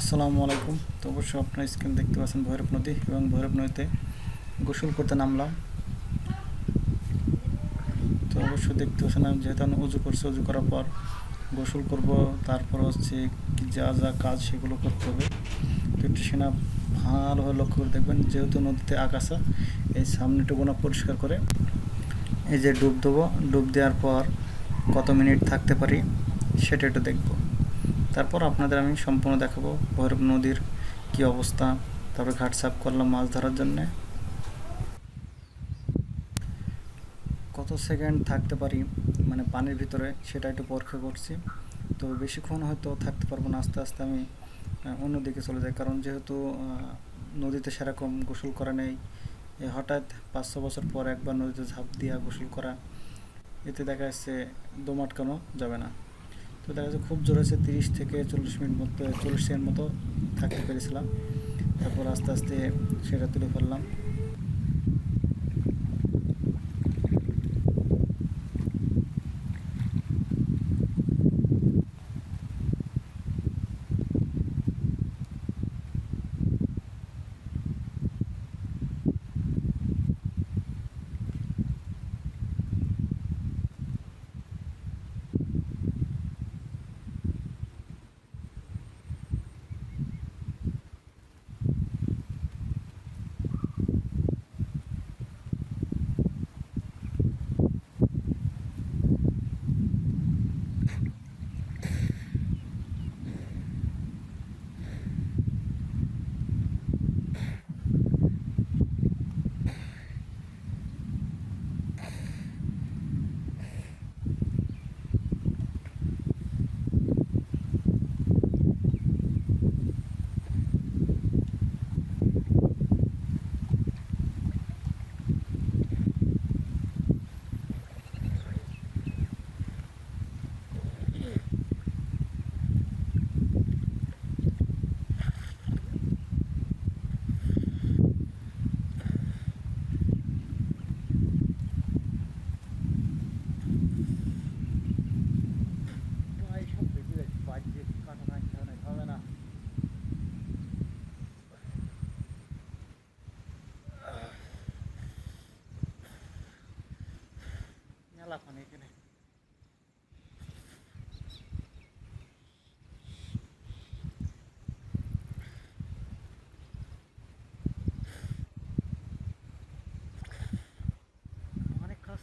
আসসালামু আলাইকুম। তো অবশ্যই আপনার স্ক্রিন দেখতে পাচ্ছেন ভৈরব নদী এবং ভৈরব নদীতে গোসল করতে নামলাম। তো অবশ্যই দেখতে পাচ্ছেন আমি যেহেতু আমি উজু করছি, উজু করার পর গোসল করব, তারপর হচ্ছে যা যা কাজ সেগুলো করতে হবে। তো একটু সেনা ভালোভাবে লক্ষ্য করে দেখবেন, যেহেতু নদীতে আগাছা, এই সামনেটুকু না পরিষ্কার করে এই যে ডুব দেবো, ডুব দেওয়ার পর কত মিনিট থাকতে পারি সেটা একটু দেখব। তারপর আপনাদের আমি সম্পূর্ণ দেখাবো ভৈরব নদীর কি অবস্থা। তারপরে ঘাট সাফ করলাম মাছ ধরার জন্যে। কত সেকেন্ড থাকতে পারি মানে পানির ভিতরে, সেটা একটু পরীক্ষা করছি। তো বেশিক্ষণ হয়তো থাকতে পারব না, আস্তে আস্তে আমি অন্যদিকে চলে যাই। কারণ যেহেতু নদীতে সেরকম গোসল করা নেই হঠাৎ পাঁচ ছ বছর পর একবার নদীতে ঝাঁপ দিয়া গোসল করা, এতে দেখা যাচ্ছে দম আটকানো যাবে না। তো দেখা যাচ্ছে খুব জোরে তিরিশ থেকে চল্লিশ মিনিট মতো, চল্লিশ সেকেন্ড মতো থাকতে পেরেছিলাম। তারপর আস্তে আস্তে সেটা তুলে ফেললাম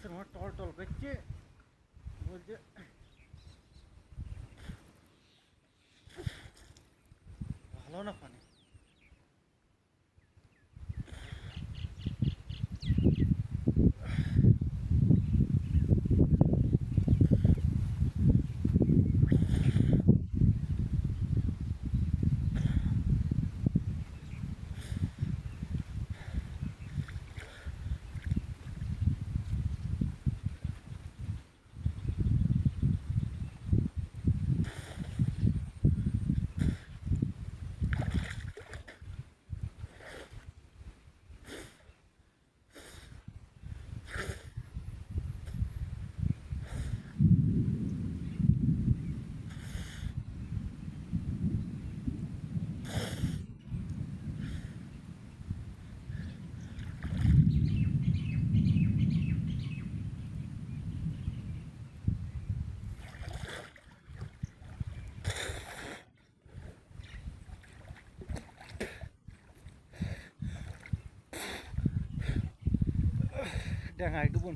মনে টল টল করছে। বলছে ভালো না পানি? ডাঙায় ডুবুন